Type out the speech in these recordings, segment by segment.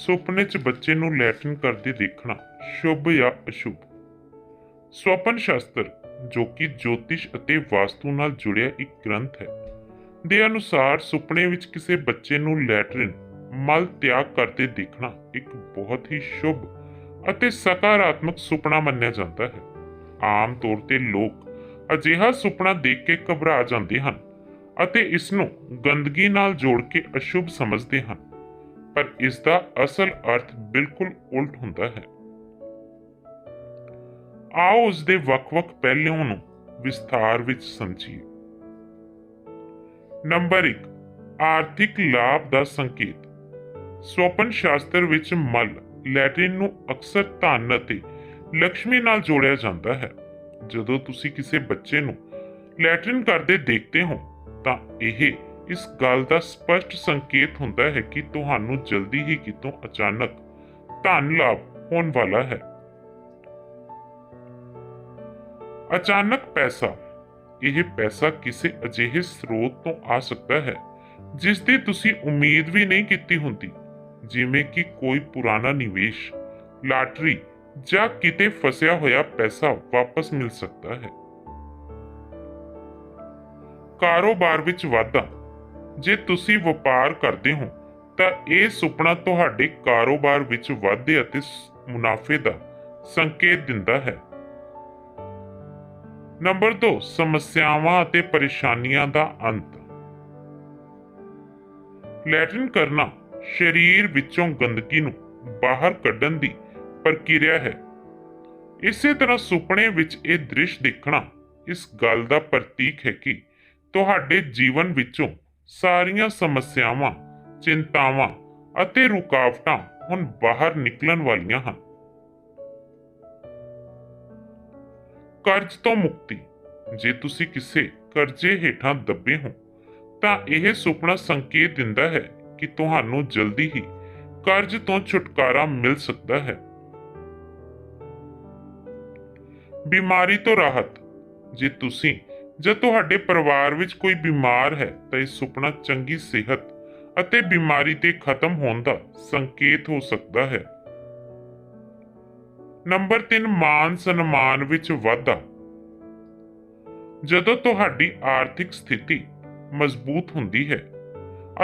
ਸੁਪਨੇ 'ਚ ਬੱਚੇ ਨੂੰ ਲੈਟਰਿਨ ਕਰਦੇ ਦੇਖਣਾ ਸ਼ੁਭ ਜਾਂ ਅਸ਼ੁਭ। ਸਵਪਨ ਸ਼ਾਸਤਰ, ਜੋ ਕਿ ਜੋਤਿਸ਼ ਅਤੇ ਵਾਸਤੂ ਨਾਲ ਜੁੜਿਆ ਇੱਕ ਗ੍ਰੰਥ ਹੈ, ਦੇ ਅਨੁਸਾਰ ਸੁਪਨੇ ਵਿੱਚ ਕਿਸੇ ਬੱਚੇ ਨੂੰ ਲੈਟਰਿਨ, ਮਲ ਤਿਆਗ ਕਰਦੇ ਦੇਖਣਾ ਇੱਕ ਬਹੁਤ ਹੀ ਸ਼ੁਭ ਅਤੇ ਸਕਾਰਾਤਮਕ ਸੁਪਨਾ ਮੰਨਿਆ ਜਾਂਦਾ ਹੈ। ਆਮ ਤੌਰ ਤੇ ਲੋਕ ਅਜਿਹਾ ਸੁਪਨਾ ਦੇਖ ਕੇ ਘਬਰਾ ਜਾਂਦੇ ਹਨ ਅਤੇ ਇਸ ਨੂੰ ਗੰਦਗੀ ਨਾਲ ਜੋੜ ਕੇ ਅਸ਼ੁਭ ਸਮਝਦੇ ਹਨ। ਪਰ ਇਸ ਦਾ ਅਸਲ ਅਰਥ ਬਿਲਕੁਲ ਉਲਟ ਹੁੰਦਾ ਹੈ। ਆਓ ਉਸ ਦੇ ਵੱਖ-ਵੱਖ ਪਹਿਲੂਆਂ ਨੂੰ ਵਿਸਥਾਰ ਵਿੱਚ ਸਮਝੀਏ। ਨੰਬਰ 1 ਆਰਥਿਕ ਲਾਭ ਦਾ ਸੰਕੇਤ। ਸਵਪਨ ਸ਼ਾਸਤਰ ਵਿੱਚ ਮਲ ਲੈਟਿਨ ਨੂੰ ਅਕਸਰ ਧਨ ਅਤੇ ਲక్ష్ਮੀ ਨਾਲ ਜੋੜਿਆ ਜਾਂਦਾ ਹੈ। ਜਦੋਂ ਤੁਸੀਂ ਕਿਸੇ ਬੱਚੇ ਨੂੰ ਲੈਟਰਿਨ ਕਰਦੇ ਦੇਖਦੇ ਹੋ, ਤਾਂ ਇਹ ਇਸ ਗੱਲ ਦਾ ਸਪਸ਼ਟ ਸੰਕੇਤ ਹੁੰਦਾ ਹੈ ਕਿ ਤੁਹਾਨੂੰ ਜਲਦੀ ਹੀ ਕਿਤੋਂ ਅਚਾਨਕ ਧਨ ਲਾਭ ਹੋਣ ਵਾਲਾ ਹੈ। ਅਚਾਨਕ ਪੈਸਾ, ਇਹ ਪੈਸਾ ਕਿਸੇ ਅਜਿਹੇ ਸਰੋਤ ਤੋਂ ਆ ਸਕਦਾ ਹੈ ਜਿਸ ਦੀ ਤੁਸੀਂ ਉਮੀਦ ਵੀ ਨਹੀਂ ਕੀਤੀ ਹੁੰਦੀ, ਜਿਵੇਂ ਕਿ ਕੋਈ ਪੁਰਾਣਾ ਨਿਵੇਸ਼, ਲਾਟਰੀ ਜਾਂ ਕਿਤੇ ਫਸਿਆ ਹੋਇਆ ਪੈਸਾ ਵਾਪਸ ਮਿਲ ਸਕਦਾ ਹੈ। ਕਾਰੋਬਾਰ ਵਿੱਚ ਵਾਧਾ ਜੇ ਤੁਸੀਂ ਵਪਾਰ ਕਰਦੇ ਹੋ, ਤਾਂ ਇਹ ਸੁਪਨਾ ਤੁਹਾਡੇ ਕਾਰੋਬਾਰ ਵਿੱਚ ਵਾਧੇ ਅਤੇ ਮੁਨਾਫੇ ਦਾ ਸੰਕੇਤ ਦਿੰਦਾ ਹੈ। ਨੰਬਰ 2 ਸਮੱਸਿਆਵਾਂ ਅਤੇ ਪਰੇਸ਼ਾਨੀਆਂ ਦਾ ਅੰਤ। ਲੈਟਰਿਨ ਕਰਨਾ ਸਰੀਰ ਵਿੱਚੋਂ ਗੰਦਗੀ ਨੂੰ ਬਾਹਰ ਕੱਢਣ ਦੀ ਪ੍ਰਕਿਰਿਆ ਹੈ। ਇਸੇ ਤਰ੍ਹਾਂ ਸੁਪਨੇ ਵਿੱਚ ਇਹ ਦ੍ਰਿਸ਼ ਦੇਖਣਾ ਇਸ ਗੱਲ ਦਾ ਪ੍ਰਤੀਕ ਹੈ ਕਿ ਤੁਹਾਡੇ ਜੀਵਨ ਵਿੱਚੋਂ ਸਾਰੀਆਂ ਸਮੱਸਿਆਵਾਂ, ਚਿੰਤਾਵਾਂ ਅਤੇ ਰੁਕਾਵਟਾਂ ਹੁਣ ਬਾਹਰ ਨਿਕਲਣ ਵਾਲੀਆਂ ਹਨ। ਕਰਜ਼ ਤੋਂ ਮੁਕਤੀ। ਜੇ ਤੁਸੀਂ ਕਿਸੇ ਕਰਜ਼ੇ ਹੇਠਾਂ ਦੱਬੇ ਹੋ, ਤਾਂ ਇਹ ਸੁਪਨਾ ਸੰਕੇਤ ਦਿੰਦਾ ਹੈ ਕਿ ਤੁਹਾਨੂੰ ਜਲਦੀ ਹੀ ਕਰਜ਼ ਤੋਂ ਛੁਟਕਾਰਾ ਮਿਲ ਸਕਦਾ ਹੈ। ਬਿਮਾਰੀ ਤੋਂ ਰਾਹਤ। ਜੇ ਤੁਸੀਂ ਜਾਂ ਤੁਹਾਡੇ ਪਰਿਵਾਰ ਵਿੱਚ ਕੋਈ ਬਿਮਾਰ ਹੈ, ਤਾਂ ਇਹ ਸੁਪਨਾ ਚੰਗੀ ਸਿਹਤ ਅਤੇ ਬਿਮਾਰੀ ਤੇ ਖਤਮ ਹੋਣ ਦਾ ਸੰਕੇਤ ਹੋ ਸਕਦਾ ਹੈ। ਨੰਬਰ 3 ਮਾਨ ਸਨਮਾਨ ਵਿੱਚ ਵਾਧਾ। ਜਦੋਂ ਤੁਹਾਡੀ ਆਰਥਿਕ ਸਥਿਤੀ ਮਜ਼ਬੂਤ ਹੁੰਦੀ ਹੈ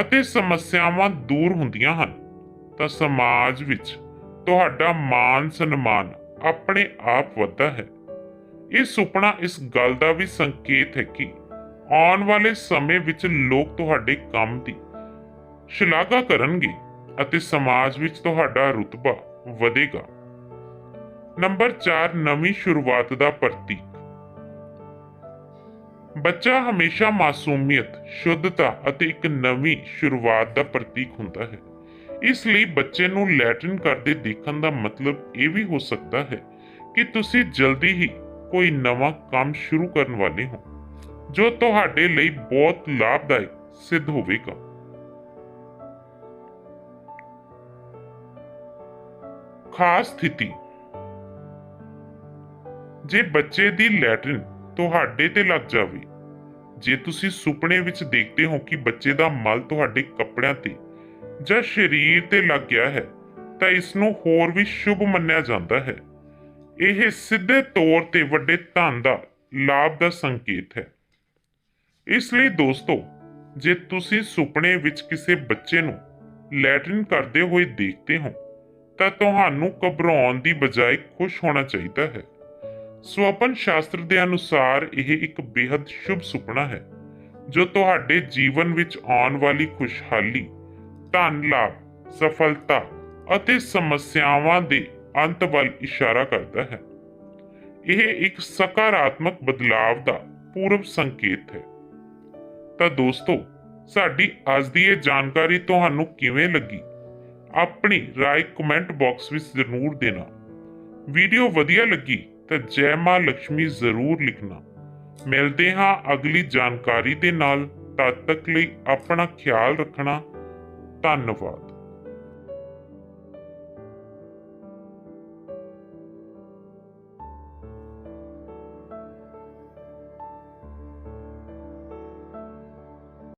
ਅਤੇ ਸਮੱਸਿਆਵਾਂ ਦੂਰ ਹੁੰਦੀਆਂ ਹਨ, ਤਾਂ ਸਮਾਜ ਵਿੱਚ ਤੁਹਾਡਾ ਮਾਨ ਸਨਮਾਨ ਆਪਣੇ ਆਪ ਵੱਧਦਾ ਹੈ। ਇਹ ਸੁਪਨਾ ਇਸ ਗੱਲ ਦਾ ਵੀ ਸੰਕੇਤ ਹੈ ਕਿ ਆਉਣ ਵਾਲੇ ਸਮੇਂ ਵਿੱਚ ਲੋਕ ਤੁਹਾਡੇ ਕੰਮ ਦੀ ਸ਼ਲਾਘਾ ਕਰਨਗੇ ਅਤੇ ਸਮਾਜ ਵਿੱਚ ਤੁਹਾਡਾ ਰੁਤਬਾ ਵਧੇਗਾ। ਨੰਬਰ 4 ਨਵੀਂ ਸ਼ੁਰੂਆਤ ਦਾ ਪ੍ਰਤੀਕ। ਬੱਚਾ ਹਮੇਸ਼ਾ ਮਾਸੂਮੀਅਤ, ਸ਼ੁੱਧਤਾ ਅਤੇ ਇੱਕ ਨਵੀਂ ਸ਼ੁਰੂਆਤ ਦਾ ਪ੍ਰਤੀਕ ਹੁੰਦਾ ਹੈ। ਇਸ ਲਈ ਬੱਚੇ ਨੂੰ ਲੈਟਰਿਨ ਕਰਦੇ ਦੇਖਣ ਦਾ ਮਤਲਬ ਇਹ ਵੀ ਹੋ ਸਕਦਾ ਹੈ ਕਿ ਤੁਸੀਂ ਜਲਦੀ ਹੀ ਕੋਈ ਨਵਾਂ ਕੰਮ ਸ਼ੁਰੂ ਕਰਨ ਵਾਲੇ ਹੋ, ਜੋ ਤੁਹਾਡੇ ਲਈ ਬਹੁਤ ਲਾਭਦਾਇਕ ਸਿੱਧ ਹੋਵੇਗਾ। ਖਾਸ ਸਥਿਤੀ। ਜੇ ਬੱਚੇ ਦੀ ਲੈਟਰਿਨ ਤੁਹਾਡੇ ਤੇ ਲੱਗ ਜਾਵੇ, ਜੇ ਤੁਸੀਂ ਸੁਪਨੇ ਵਿੱਚ ਦੇਖਦੇ ਹੋ ਕਿ ਬੱਚੇ ਦਾ ਮਲ ਤੁਹਾਡੇ ਕੱਪੜਿਆਂ ਤੇ ਜਾਂ ਸਰੀਰ ਤੇ ਲੱਗ ਗਿਆ ਹੈ, ਤਾਂ ਇਸ ਨੂੰ ਹੋਰ ਵੀ ਸ਼ੁਭ ਮੰਨਿਆ ਜਾਂਦਾ ਹੈ। ਇਹ ਸਿੱਧੇ ਤੌਰ ਤੇ ਵੱਡੇ ਧਨ ਦਾ ਲਾਭ ਦਾ ਸੰਕੇਤ ਹੈ। ਇਸ ਲਈ ਦੋਸਤੋ, ਜੇ ਤੁਸੀਂ ਸੁਪਨੇ ਵਿੱਚ ਕਿਸੇ ਬੱਚੇ ਨੂੰ ਲੈਟਰਿਨ ਕਰਦੇ ਹੋਏ ਦੇਖਦੇ ਹੋ, ਤਾਂ ਤੁਹਾਨੂੰ ਘਬਰਾਉਣ ਦੀ ਬਜਾਏ ਖੁਸ਼ ਹੋਣਾ ਚਾਹੀਦਾ ਹੈ। ਸਵਪਨ ਸ਼ਾਸਤਰ ਦੇ ਅਨੁਸਾਰ ਇਹ ਇੱਕ ਬੇहद ਸ਼ੁਭ ਸੁਪਨਾ ਹੈ, ਜੋ ਤੁਹਾਡੇ ਜੀਵਨ ਵਿੱਚ ਆਉਣ ਵਾਲੀ ਖੁਸ਼ਹਾਲੀ ਧਨ ਲਾਭ ਸਫਲਤਾ ਅਤੇ ਸਮੱਸਿਆਵਾਂ ਦੇ ਅੰਤ ਵੱਲ ਇਸ਼ਾਰਾ ਕਰਦਾ ਹੈ। ਇਹ ਇੱਕ ਸਕਾਰਾਤਮਕ ਬਦਲਾਵ ਦਾ ਪੂਰਵ ਸੰਕੇਤ ਹੈ। ਤਾਂ ਦੋਸਤੋ, ਸਾਡੀ ਅੱਜ ਦੀ ਇਹ ਜਾਣਕਾਰੀ ਤੁਹਾਨੂੰ ਕਿਵੇਂ ਲੱਗੀ? ਆਪਣੀ ਰਾਏ ਕਮੈਂਟ ਬਾਕਸ ਵਿੱਚ ਜ਼ਰੂਰ ਦੇਣਾ। ਵੀਡੀਓ ਵਧੀਆ ਲੱਗੀ ਤਾਂ ਜੈ ਮਾਂ ਲక్ష్ਮੀ ਜ਼ਰੂਰ ਲਿਖਣਾ। ਮਿਲਦੇ ਹਾਂ ਅਗਲੀ ਜਾਣਕਾਰੀ ਦੇ ਨਾਲ। ਤਦ ਤੱਕ ਲਈ ਆਪਣਾ ਖਿਆਲ ਰੱਖਣਾ। ਧੰਨਵਾਦ।